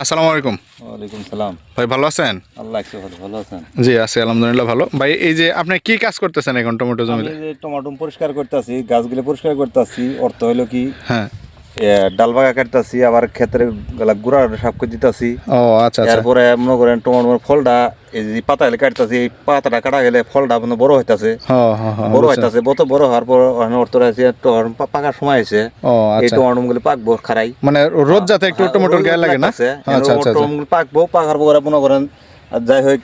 আসসালামু আলাইকুম। ওয়ালাইকুম সালাম। ভাই ভালো আছেন? আল্লাহ একটু ভালো ভালো আছেন? জি আছি আলহামদুলিল্লাহ ভালো। ভাই এই যে আপনি কি কাজ করতেছেন এখন টমেটো জমিতে? যে টমাটো পরিষ্কার করতেছি গাছগুলো পরিষ্কার করতেছি অর্থ হলো কি? হ্যাঁ। এ, ডাল বাগা কাটতেছি আবার ক্ষেতের গলা গুড়া সাফ করে দিতেছি। ও আচ্ছা আচ্ছা। এরপরে মনে করেন টমাটোর ফলটা এই যে পাতা গেলে কাটতেছি পাতাটা কাটা গেলে ফলটা বড় হইতাছে। হ্যাঁ হ্যাঁ হ্যাঁ বড় হইতাছে বড় বড় হওয়ার পর অর্থ আছে পাকার সময় আছে এই আচ্ছা। টমাটো গুলো পাকবো খারাই। মানে রোদ যাতে একটু টমেটোর গায়ে লাগে না। আচ্ছা আচ্ছা আচ্ছা। টমেটো পাকবো পাকার পরে মনে করেন যাই হোক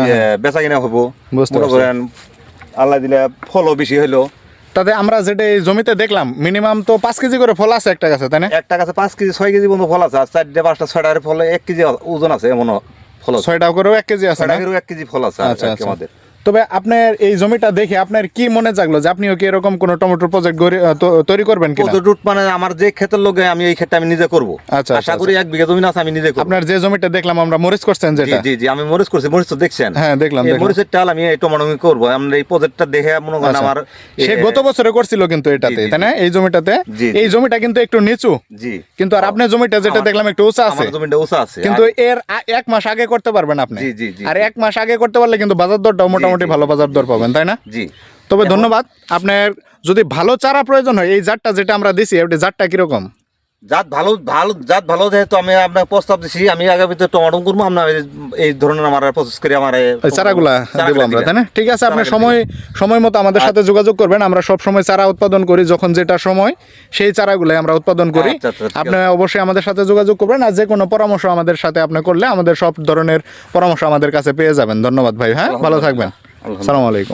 ইয়ে, বেচা কিনা হব। হ্যাঁ, মনে করেন আল্লাহ দিলে ফলও বেশি হইল। তাতে আমরা যেটা এই জমিতে দেখলাম মিনিমাম তো পাঁচ কেজি করে ফল আছে একটা গাছে তাই না? একটা গাছে পাঁচ কেজি ছয় কেজি পর্যন্ত ফল আছে আর চারটে পাঁচটা ছয়টা ফলে এক কেজি ওজন আছে এমন ফল ছয়টা করেও এক কেজি আছে এক কেজি ফল আছে আচ্ছা আচ্ছা। আমাদের। তবে আপনার এই জমিটা দেখে আপনার কি মনে জাগলো যে আপনিও কি এরকম কোনো টমেটোর প্রজেক্ট তৈরি করবেন কত রুট মানে আমার যে ক্ষেতের লোকে আমি এই ক্ষেত্রে আমি নিজে করব। আচ্ছা, আশা করি এক বিঘা জমি আছে আমি নিজে করব। আপনার যে জমিটা দেখলাম আমরা মরিচ করছেন যেটা। জি জি আমি মরিচ করছি মরিচ তো দেখছেন। হ্যাঁ দেখলাম মরিচের টাল আমি এই টমাটো করব। আমরা এই প্রজেক্টটা দেখে মনে করেন আচ্ছা। আমার সে গত বছরে করছিল কিন্তু এটাতে তাই না? এই জমিটাতে। এই জমিটা কিন্তু একটু নিচু। জি। কিন্তু আর আপনার জমিটা যেটা দেখলাম একটু উঁচা আছে। আমার জমিটা উঁচা আছে। কিন্তু এর এক মাস আগে করতে পারবেন আপনি। জি, জি, আর এক মাস আগে করতে পারলে কিন্তু বাজার দরটাও মোটামুটি ভালো বাজার দর পাবেন তাই না? জি। তবে ধন্যবাদ আপনার যদি ভালো চারা প্রয়োজন হয় এই জাতটা যেটা আমরা দিছি ওটা জাতটা কীরকম? জাত ভালো ভালো জাত ভালো যেহেতু আমি আপনার প্রস্তাব দিছি আমি আগামীতে টমাটো করব আপনার এই- ধরনের আমার প্রসেস করে আমার চারাগুলা দেবো আমরা তাই না? ঠিক আছে আপনি সময় সময় মতো আমাদের সাথে যোগাযোগ করবেন আমরা সব সময় চারা উৎপাদন করি যখন যেটা সময় সেই চারাগুলাই আমরা উৎপাদন করি। আচ্ছা, আচ্ছা। আপনি অবশ্যই আমাদের সাথে যোগাযোগ করবেন আর যে কোনো পরামর্শ আমাদের সাথে আপনি করলে আমাদের সব ধরনের পরামর্শ আমাদের কাছে পেয়ে যাবেন। ধন্যবাদ ভাই হ্যাঁ? ভালো থাকবেন। আলহামদুলিল্লাহ। সালাম আলাইকুম।